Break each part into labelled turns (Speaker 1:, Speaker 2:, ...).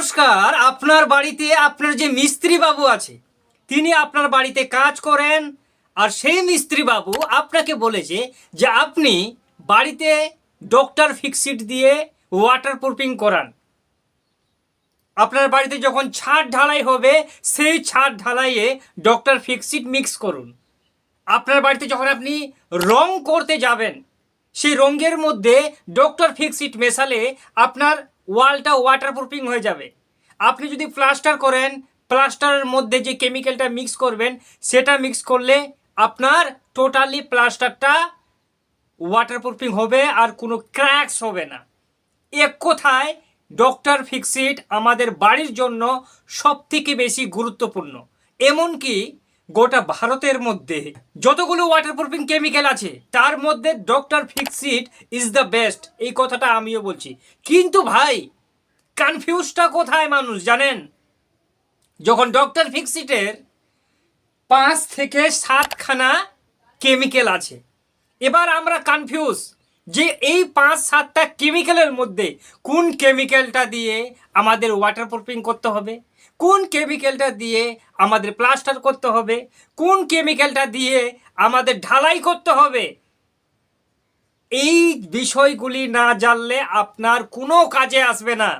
Speaker 1: নমস্কার, আপনার বাড়িতে আপনার যে মিস্ত্রি বাবু আছে, তিনি আপনার বাড়িতে কাজ করেন, আর সেই মিস্ত্রি বাবু আপনাকে বলেছে যে আপনি বাড়িতে ডক্টর ফিক্সিট দিয়ে ওয়াটার প্রুফিং করান। আপনার বাড়িতে যখন ছাদ ঢালাই হবে, সেই ছাদ ঢালাইয়ে ডক্টর ফিক্সিট মিক্স করুন। আপনার বাড়িতে যখন আপনি রং করতে যাবেন, সেই রঙের মধ্যে ডক্টর ফিক্সিট মেশালে আপনার ওয়ালটা ওয়াটারপ্রুফিং হয়ে যাবে। আপনি যদি প্লাস্টার করেন প্লাস্টারের মধ্যে যে কেমিক্যালটা মিক্স করবেন, সেটা মিক্স করলে আপনার টোটালি প্লাস্টারটা ওয়াটারপ্রুফিং হবে আর কোনো ক্র্যাকস হবে না। এক কথায় ডক্টর ফিক্সিট আমাদের বাড়ির জন্য সব থেকে বেশি গুরুত্বপূর্ণ। এমনকি গোটা ভারতের মধ্যে। যতগুলো ওয়াটারপ্রুফিং কেমিক্যাল আছে, তার মধ্যে doctor Fixit is the best এই কথাটা আমিও বলছি। কিন্তু ভাই কনফিউজটা কোথায় মানুষ, জানেন? যখন ডক্টর ফিক্সিটের পাঁচ থেকে সাতখানা কেমিক্যাল আছে, এবার আমরা কনফিউজ যে এই পাঁচ সাতটা কেমিক্যালের মধ্যে কোন কেমিক্যালটা দিয়ে আমাদের ওয়াটার প্রুফিং করতে হবে? কোন কেমিক্যালটা দিয়ে আমাদের প্লাস্টার করতে হবে? কোন কেমিক্যালটা দিয়ে আমাদের ঢালাই করতে হবে? এই বিষয়গুলি না জানলে আপনার কোনো কাজে আসবে না।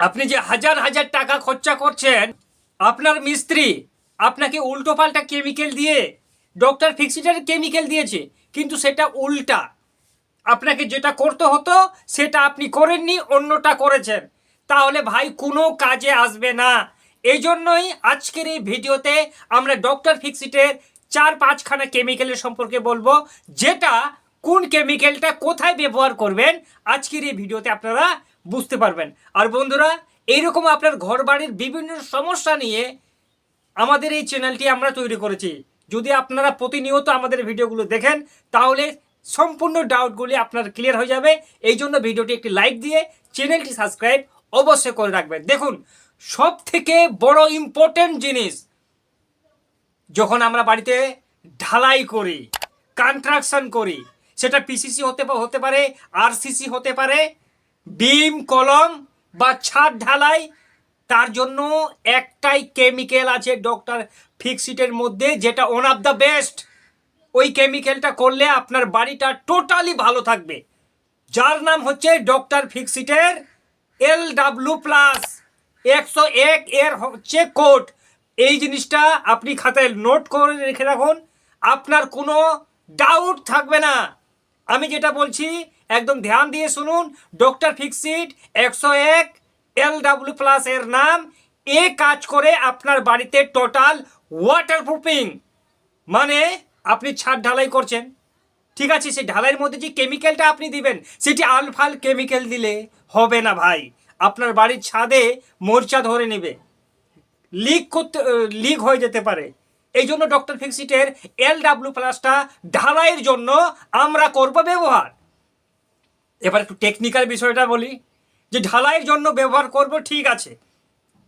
Speaker 1: আপনি যে হাজার হাজার টাকা খরচা করছেন, আপনার মিস্ত্রি আপনাকে উল্টো পাল্টা কেমিক্যাল দিয়ে ডক্টর ফিক্সিটার কেমিক্যাল দিয়েছে, কিন্তু সেটা উল্টা। আপনাকে যেটা করতে হতো, সেটা আপনি করেননি, অন্যটা করেছেন। তাহলে ভাই, কোনো কাজে আসবে না। এই জন্যই আজকের এই ভিডিওতে আমরা ডক্টর ফিক্সিটের চার পাঁচখানা কেমিক্যালের সম্পর্কে বলব, যেটা কোন কেমিক্যালটা কোথায় ব্যবহার করবেন, আজকের এই ভিডিওতে আপনারা বুঝতে পারবেন। আর বন্ধুরা, এইরকম আপনার ঘর বাড়ির বিভিন্ন সমস্যা নিয়ে আমাদের এই চ্যানেলটি আমরা তৈরি করেছি। যদি আপনারা প্রতিনিয়ত আমাদের ভিডিওগুলো দেখেন, তাহলে সম্পূর্ণ ডাউটগুলি আপনার ক্লিয়ার হয়ে যাবে। এই জন্য ভিডিওটি একটি লাইক দিয়ে চ্যানেলটি সাবস্ক্রাইব অবশ্যই করে রাখবেন। দেখুন সব থেকে বড় ইম্পর্টেন্ট জিনিস, যখন আমরা বাড়িতে ঢালাই করি কনস্ট্রাকশন করি, সেটা পিসিসি হতে হতে পারে আরসিসি হতে পারে বিম কলম বা ছাদ ঢালাই, তার জন্য একটাই কেমিক্যাল আছে ডক্টর ফিক্সিটের মধ্যে, যেটা ওয়ান অফ দ্য বেস্ট ওই কেমিক্যালটা করলে আপনার বাড়িটা টোটালি ভালো থাকবে। যার নাম হচ্ছে ডক্টর ফিক্সিটের এল ডাব্লু প্লাস একশো এক এর হচ্ছে কোড এই জিনিসটা আপনি খাতায় নোট করে রেখে রাখুন। আপনার কোনো ডাউট থাকবে না। আমি যেটা বলছি, একদম ধ্যান দিয়ে শুনুন। ডক্টর ফিক্সিট একশো এক এল ডাব্লু প্লাস এর নাম। এ কাজ করে আপনার বাড়িতে টোটাল ওয়াটারপ্রুফিং মানে আপনি ছাদ ঢালাই করছেন। ঠিক আছে, সেই ঢালাইয়ের মধ্যে যে কেমিক্যালটা আপনি দিবেন, সেটি আলফাল কেমিক্যাল দিলে হবে না ভাই। আপনার বাড়ির ছাদে মোর্চা ধরে নেবে। লিক করতে লিক হয়ে যেতে পারে। এই জন্য ডক্টর ফিক্সিটের এল ডাব্লিউ প্লাসটা ঢালাইয়ের জন্য আমরা করব ব্যবহার। এবার একটু টেকনিক্যাল বিষয়টা বলি। যে ঢালাইয়ের জন্য ব্যবহার করব, ঠিক আছে।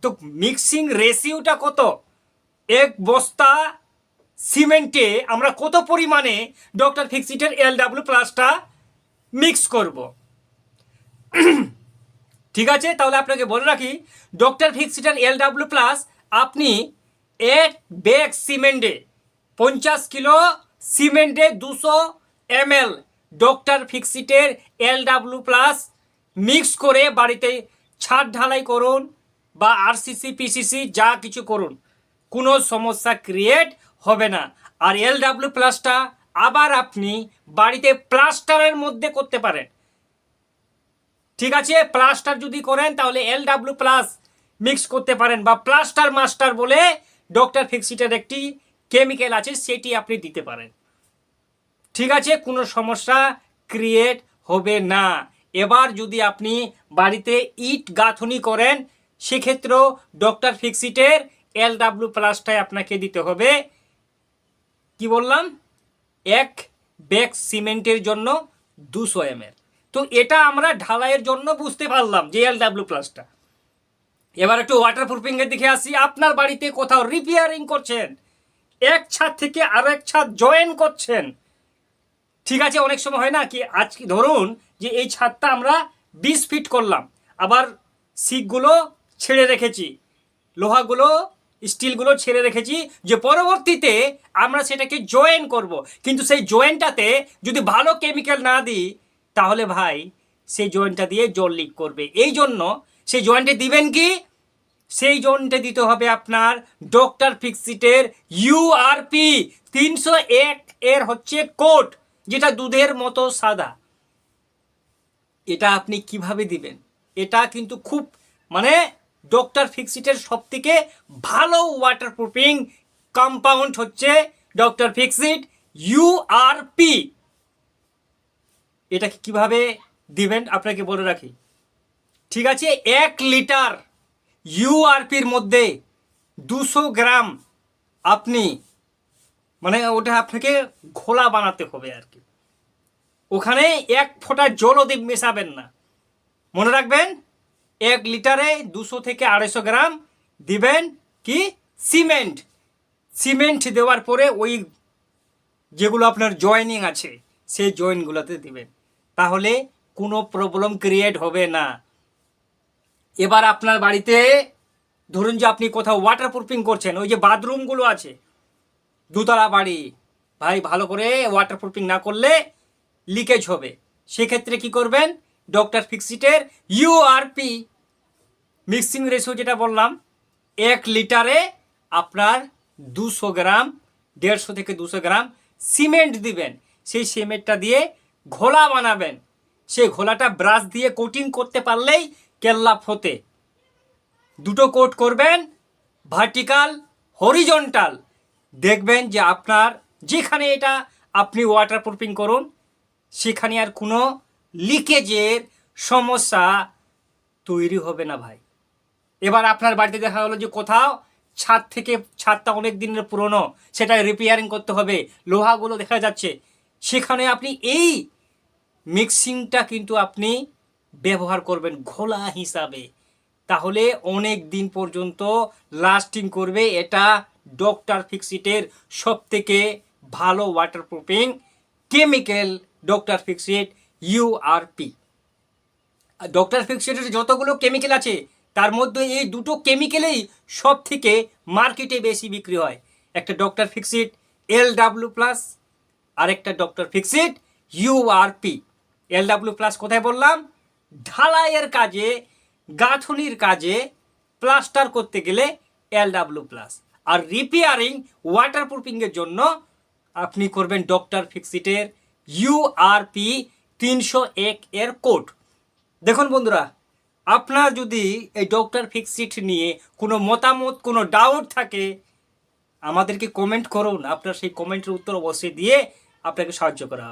Speaker 1: তো মিক্সিং রেশিওটা কত? এক বস্তা সিমেন্টে আমরা কত পরিমাণে ডক্টর ফিক্সিটের এল ডাব্লিউ প্লাসটা মিক্স করব। ঠিক আছে? তাহলে আপনাকে বলে রাখি, ডক্টর ফিক্সিটার এল ডাব্লিউ প্লাস আপনি এক ব্যাগ সিমেন্টে পঞ্চাশ কিলো সিমেন্টে দুশো এম এল ডক্টর ফিক্সিটের এল ডাব্লিউ প্লাস মিক্স করে বাড়িতে ছাদ ঢালাই করুন বা আরসিসি, পিসিসি, যা কিছু করুন। কোনো সমস্যা ক্রিয়েট হবে না। আর এল ডাব্লিউ প্লাসটা আবার আপনি বাড়িতে প্লাস্টারের মধ্যে করতে পারেন। ঠিক আছে? প্লাস্টার যদি করেন, তাহলে এল ডাব্লিউ প্লাস মিক্স করতে পারেন বা প্লাস্টার মাস্টার বলে ডক্টর ফিক্সিটের একটি কেমিক্যাল আছে, সেটি আপনি দিতে পারেন। ঠিক আছে? কোনো সমস্যা ক্রিয়েট হবে না। এবার যদি আপনি বাড়িতে ইট গাঁথনি করেন, সেক্ষেত্রেও ডক্টর ফিক্সিটের এল ডাব্লিউ প্লাসটাই আপনাকে দিতে হবে। কি বললাম? এক ব্যাগ সিমেন্টের জন্য দুশো এম তো এটা আমরা ঢালাইয়ের জন্য বুঝতে পারলাম যে এল ডাব্লিউ প্লাসটা এবার একটু ওয়াটার প্রুফিং এর দিকে আসি। আপনার বাড়িতে কোথাও রিপেয়ারিং করছেন? এক ছাদ থেকে আরেক ছাদ জয়েন করছেন? ঠিক আছে, অনেক সময় হয় না কি? আজকে ধরুন যে এই ছাদটা আমরা বিশ ফিট করলাম। আবার শিকগুলো ছেড়ে রেখেছি। লোহাগুলো স্টিলগুলো ছেড়ে রেখেছি যে পরবর্তীতে আমরা সেটাকে জয়েন করব। কিন্তু সেই জয়েন্টটাতে যদি ভালো কেমিক্যাল না দিই, তাহলে ভাই সেই জয়েন্টটা দিয়ে জল লিক করবে। এই জন্য সেই জয়েন্টে দিবেন কি? সেই জয়েন্টে দিতে হবে আপনার ডক্টর ফিক্সিটের ইউআরপি তিনশো এক এর হচ্ছে কোট, যেটা দুধের মতো সাদা। এটা আপনি কীভাবে দিবেন? এটা কিন্তু খুব মানে ডক্টর ফিক্সিটের সব থেকে ভালো ওয়াটারপ্রুফিং কম্পাউন্ড হচ্ছে ডক্টর ফিক্সিট ইউআরপি এটা কীভাবে দিবেন আপনাকে বলে রাখি। ঠিক আছে, এক লিটার ইউআরপির মধ্যে দুশো গ্রাম আপনি মানে ওটা আপনাকে ঘোলা বানাতে হবে আর কি। ওখানে এক ফোঁটা জলও মেশাবেন না। মনে রাখবেন এক লিটারে দুশো থেকে আড়াইশো গ্রাম দিবেন কি? সিমেন্ট। সিমেন্ট দেওয়ার পরে ওই যেগুলো আপনার জয়েনিং আছে, সেই জয়েন্টগুলোতে দিবেন। তাহলে কোনো প্রবলেম ক্রিয়েট হবে না। এবার আপনার বাড়িতে, ধরুন যে আপনি কোথাও ওয়াটার প্রুফিং করছেন, ওই যে বাথরুমগুলো আছে, দুতলা বাড়ি, ভাই ভালো করে ওয়াটার প্রুফিং না করলে লিকেজ হবে। সেক্ষেত্রে কি করবেন? ডক্টর ফিক্সিটের ইউআরপি মিক্সিং রেশিও যেটা বললাম, এক লিটারে আপনার দুশো গ্রাম, দেড়শো থেকে দুশো গ্রাম সিমেন্ট দিবেন। সেই সিমেন্টটা দিয়ে ঘোলা বানাবেন। সেই ঘোলাটা ব্রাশ দিয়ে কোটিং করতে পারলেই কেল্লা ফোতে। দুটো কোট করবেন, ভার্টিক্যাল, হরিজন্টাল। দেখবেন যে আপনার যেখানে এটা আপনি ওয়াটার প্রুফিং করুন, সেখানে আর কোনো লিকেজের সমস্যা তৈরি হবে না ভাই। এবার আপনার বাড়িতে দেখা হলো যে কোথাও ছাদ থেকে, ছাদটা অনেক দিনের পুরনো সেটা রিপেয়ারিং করতে হবে, লোহাগুলো দেখা যাচ্ছে। সেখানে আপনি এই মিক্সিংটা কিন্তু আপনি ব্যবহার করবেন ঘোলা হিসাবে। তাহলে অনেক দিন পর্যন্ত লাস্টিং করবে এটা ডক্টর ফিক্সিটের সব থেকে ভালো waterproofing chemical doctor Fixit URP doctor ফিক্সিটের যতগুলো কেমিক্যাল আছে তার মধ্যে এই দুটো কেমিক্যালেই সব থেকে মার্কেটে বেশি বিক্রি হয়। একটা doctor Fixit L W plus আরেকটা doctor Fixit URP L W plus কোথায় বললাম? ঢালাইয়ের কাজে, গাঁথনির কাজে প্লাস্টার করতে গেলে এল ডাব্লু প্লাস আর রিপেয়ারিং ওয়াটারপ্রুফিংয়ের জন্য আপনি করবেন ডক্টর ফিক্সিটের ইউআরপি তিনশো এক এর কোড দেখুন বন্ধুরা আপনার যদি এই ডক্টর ফিক্সিট নিয়ে কোনো মতামত, কোনো ডাউট থাকে, আমাদেরকে কমেন্ট করুন। আপনার সেই কমেন্টের উত্তর অবশ্যই দিয়ে আপনাকে সাহায্য করা হবে।